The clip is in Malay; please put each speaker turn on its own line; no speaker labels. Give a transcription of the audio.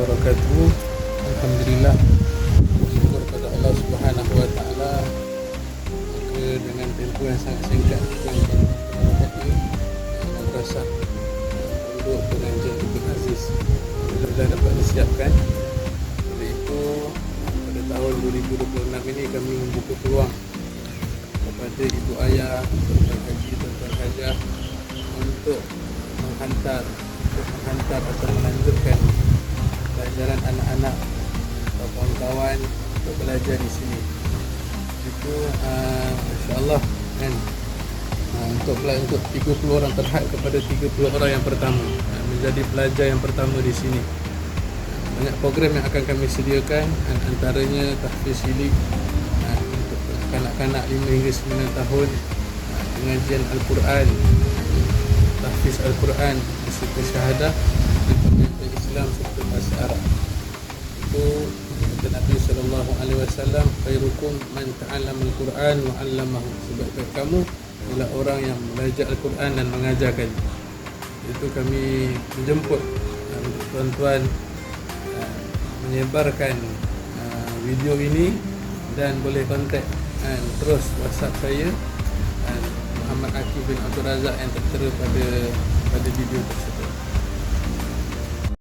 wabarakatuh. Alhamdulillah. Syukur kepada Allah Subhanahu wa taala. Maka dengan tempoh yang sangat singkat kita mendapat madrasah untuk pengajian Ibn Aziz sudah dapat disiapkan. Oleh itu pada tahun 2026 ini kami membuka peluang kepada ibu ayah, tuan haji, tuan hajah untuk menghantar untuk menghantar atau melanjutkan pelajaran anak-anak atau kawan-kawan untuk belajar di sini. Itu uh, insya-Allah kan uh, untuk untuk 30 orang terhad kepada 30 orang yang pertama uh, menjadi pelajar yang pertama di sini. Uh, banyak program yang akan kami sediakan an- antaranya tahfiz hilik uh, untuk kanak-kanak 5 hingga 9 tahun uh, pengajian al-Quran tahfiz Al-Quran beserta syahadah dan Islam serta bahasa Arab. Itu kata Nabi sallallahu alaihi wasallam khairukum man ta'allama al-Quran wa 'allamahu. Sebaik-baik kamu ialah orang yang belajar Al-Quran dan mengajarkan. Itu kami menjemput untuk tuan-tuan uh, menyebarkan uh, video ini dan boleh kontak uh, terus WhatsApp saya uh, Muhammad Akif bin Abdul Razak yang tertera pada pada video tersebut.